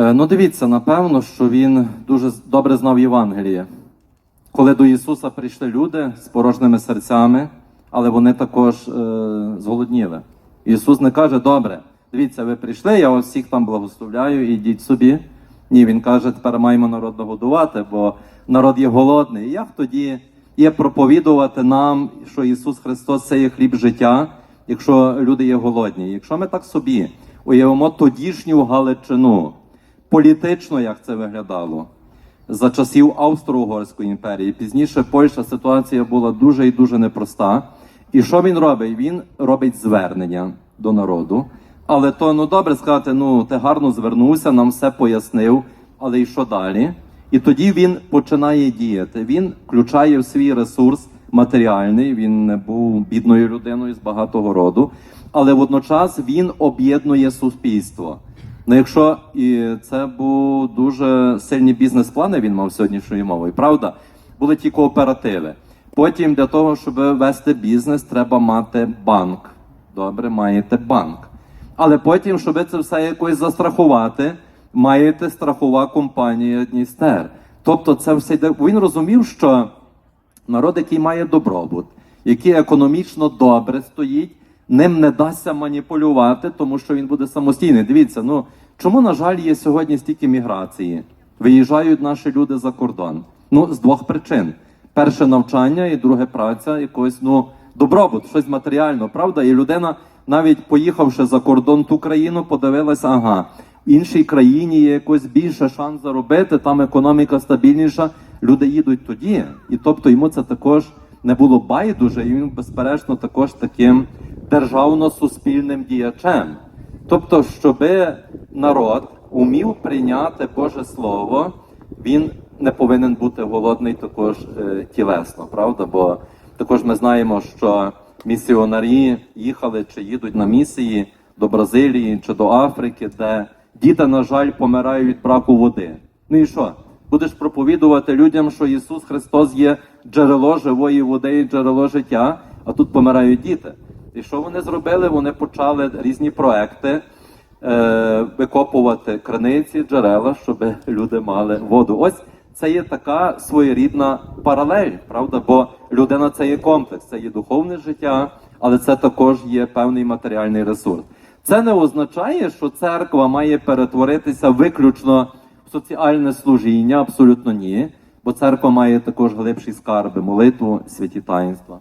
Е, Ну, дивіться, напевно, що він дуже добре знав Євангеліє. Коли до Ісуса прийшли люди з порожніми серцями, але вони також е, зголодніли. Ісус не каже, добре, дивіться, ви прийшли, я вас всіх там благословляю, ідіть собі. Ні, Він каже, тепер маємо народ нагодувати, бо народ є голодний. І як тоді є проповідувати нам, що Ісус Христос це є хліб життя, якщо люди є голодні? Якщо ми так собі уявимо тодішню Галичину, політично як це виглядало, за часів Австро-Угорської імперії. Пізніше Польща ситуація була дуже і дуже непроста. І що він робить? Він робить звернення до народу. Але то ну добре сказати, ну ти гарно звернувся, нам все пояснив, але і що далі? І тоді він починає діяти. Він включає в свій ресурс матеріальний. Він не був бідною людиною з багатого роду, але водночас він об'єднує суспільство. Ну, якщо і це був дуже сильні бізнес-плани, він мав сьогоднішньою мовою, правда? Були ті кооперативи. Потім для того, щоб вести бізнес, треба мати банк. Добре, маєте банк. Але потім, щоб це все якось застрахувати, маєте страхова компанія Дністер. Тобто, це все йде. Він розумів, що народ, який має добробут, який економічно добре стоїть, ним не дасться маніпулювати, тому що він буде самостійний. Дивіться, ну чому, на жаль, є сьогодні стільки міграції? Виїжджають наші люди за кордон. Ну, з двох причин: перше навчання і друге праця, якось ну добробут, щось матеріально, правда? І людина, навіть поїхавши за кордон ту країну, подивилася, ага, в іншій країні є якось більше шанс заробити, там економіка стабільніша. Люди їдуть тоді, і тобто йому це також не було байдуже, і він, безперечно, також таким державно-суспільним діячем. Тобто, щоб народ умів прийняти Боже Слово, він не повинен бути голодний також е, тілесно, правда? Бо також ми знаємо, що місіонарі їхали чи їдуть на місії до Бразилії чи до Африки, де діти, на жаль, помирають від браку води. Ну і що? Будеш проповідувати людям, що Ісус Христос є джерело живої води і джерело життя, а тут помирають діти. І що вони зробили? Вони почали різні проекти е, викопувати криниці, джерела, щоб люди мали воду. Ось це є така своєрідна паралель, правда? Бо людина це є комплекс, це є духовне життя, але це також є певний матеріальний ресурс. Це не означає, що церква має перетворитися виключно в соціальне служіння, абсолютно ні. Бо церква має також глибші скарби, молитву, святі таїнства.